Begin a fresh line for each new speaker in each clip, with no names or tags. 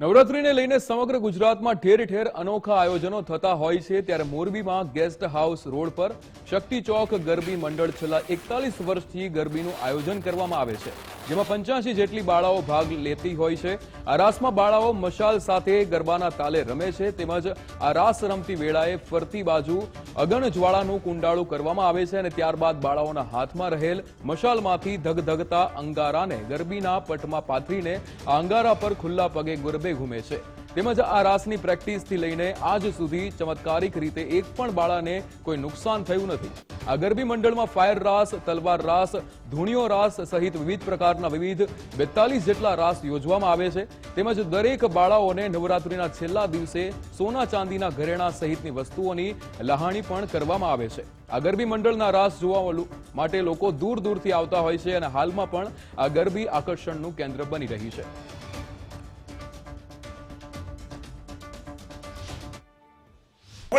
નવરાત્રીને લઈને સમગ્ર ગુજરાતમાં ઠેર ઠેર અનોખા આયોજનો થતા હોય છે. ત્યારે મોરબીમાં ગેસ્ટ હાઉસ રોડ પર શક્તિ ચોક ગરબી મંડળ છેલ્લા એકતાલીસ વર્ષથી ગરબીનું આયોજન કરવામાં આવે છે. જેમાં પંચ્યાસી જેટલી બાળાઓ ભાગ લેતી હોય છે. આ રાસમાં બાળાઓ મશાલ સાથે ગરબાના તાલે રમે છે. તેમજ આ રાસ રમતી વેળાએ ફરતી બાજુ અગણ જ્વાળાનું કુંડાળું કરવામાં આવે છે અને ત્યારબાદ બાળાઓના હાથમાં રહેલ મશાલમાંથી ધગધગતા અંગારાને ગરબીના પટમાં પાથરીને આ અંગારા પર ખુલ્લા પગે ગરબે ઘૂમે છે. તેમજ આ રાસની પ્રેક્ટિસથી લઈને આજ સુધી ચમત્કારિક રીતે એક પણ બાળાને કોઈ નુકસાન થયું નથી. આ ગરબી મંડળમાં ફાયર રાસ, તલવાર રાસ ધૂણીઓ રાસ સહિત વિવિધ પ્રકારના વિવિધ બેતાલીસ જેટલા રાસ યોજવામાં આવે છે. તેમજ દરેક બાળાઓને નવરાત્રીના છેલ્લા દિવસે સોના ચાંદીના ઘરેણા સહિતની વસ્તુઓની લહાણી પણ કરવામાં આવે છે. આ ગરબી મંડળના રાસ જોવા માટે લોકો દૂર દૂરથી આવતા હોય છે અને હાલમાં પણ આ ગરબી આકર્ષણનું કેન્દ્ર બની રહી છે.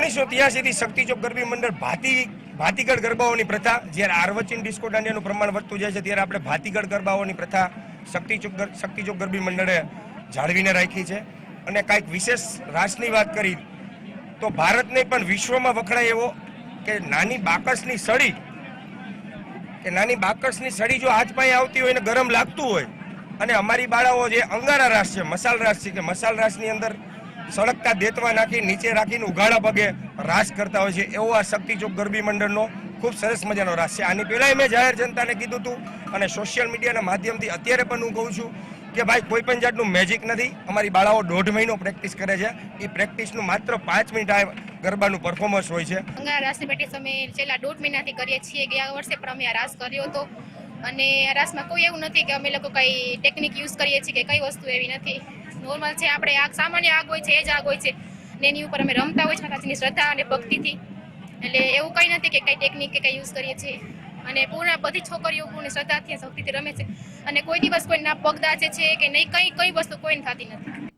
ઓગણીસો ત્યાસીથી શક્તિચોક ગરબી મંડળ ભાતી ભાતીગઢ ગરબાઓની પ્રથા, જ્યારે આર્વચીન ડિસ્કો દાંડિયાનું પ્રમાણ વધતું જાય છે, ત્યારે આપણે ભાતીગઢ ગરબાઓની પ્રથા શક્તિચોક શક્તિચોક ગરબી મંડળે જાળવીને રાખી છે. અને કાંઈક વિશેષ રાસની વાત કરી, તો ભારતને પણ વિશ્વમાં વખણાય એવો કે નાની બાકસની સળી, કે નાની બાકસની સળી જો હાથ પાસે આવતી હોય ને ગરમ લાગતું હોય, અને અમારી બાળાઓ જે અંગારા રાસ છે, મસાલ રાસ છે, કે મસાલ રાસની અંદર સળગતા દેતવા નાખી, નીચે રાખીને ઉઘાડા પગે રાસ કરતા હોય છે. એવો આ શક્તિચોક ગરબી મંડળનો ખૂબ સરસ મજાનો રાસ છે. આની પહેલાંય મેં જાહેર જનતાને કીધું હતું અને સોશિયલ મીડિયાના માધ્યમથી અત્યારે પણ હું કહું છું કે ભાઈ, કોઈ પણ જાતનું મેજિક નથી. અમારી બાળાઓ દોઢ મહિનો પ્રેક્ટિસ કરે છે. એ પ્રેક્ટિસનું માત્ર પાંચ મિનિટ આ ગરબાનું પરફોર્મન્સ હોય છે.
રાસની પ્રેક્ટિસ અમે છેલ્લા દોઢ મહિનાથી કરીએ છીએ. ગયા વર્ષે પણ અમે આ રાસ કર્યો હતો. અને રાસમાં કોઈ એવું નથી કે અમે લોકો કઈ ટેકનિક યુઝ કરીએ છીએ કે કઈ વસ્તુ એવી નથી. નોર્મલ છે, આપણે આગ સામાન્ય આગ હોય છે, એ જ આગ હોય છે. ને એની ઉપર અમે રમતા હોય છે, માતાજીની શ્રદ્ધા અને ભક્તિથી. એટલે એવું કંઈ નથી કે કંઈ ટેકનિક કે કંઈ યુઝ કરીએ છીએ. અને પૂર્ણ બધી છોકરીઓ પૂર્ણ શ્રદ્ધાથી શક્તિથી રમે છે. અને કોઈ દિવસ કોઈના પગ દાચે છે કે નહીં, કંઈ કંઈ વસ્તુ કોઈને થતી નથી.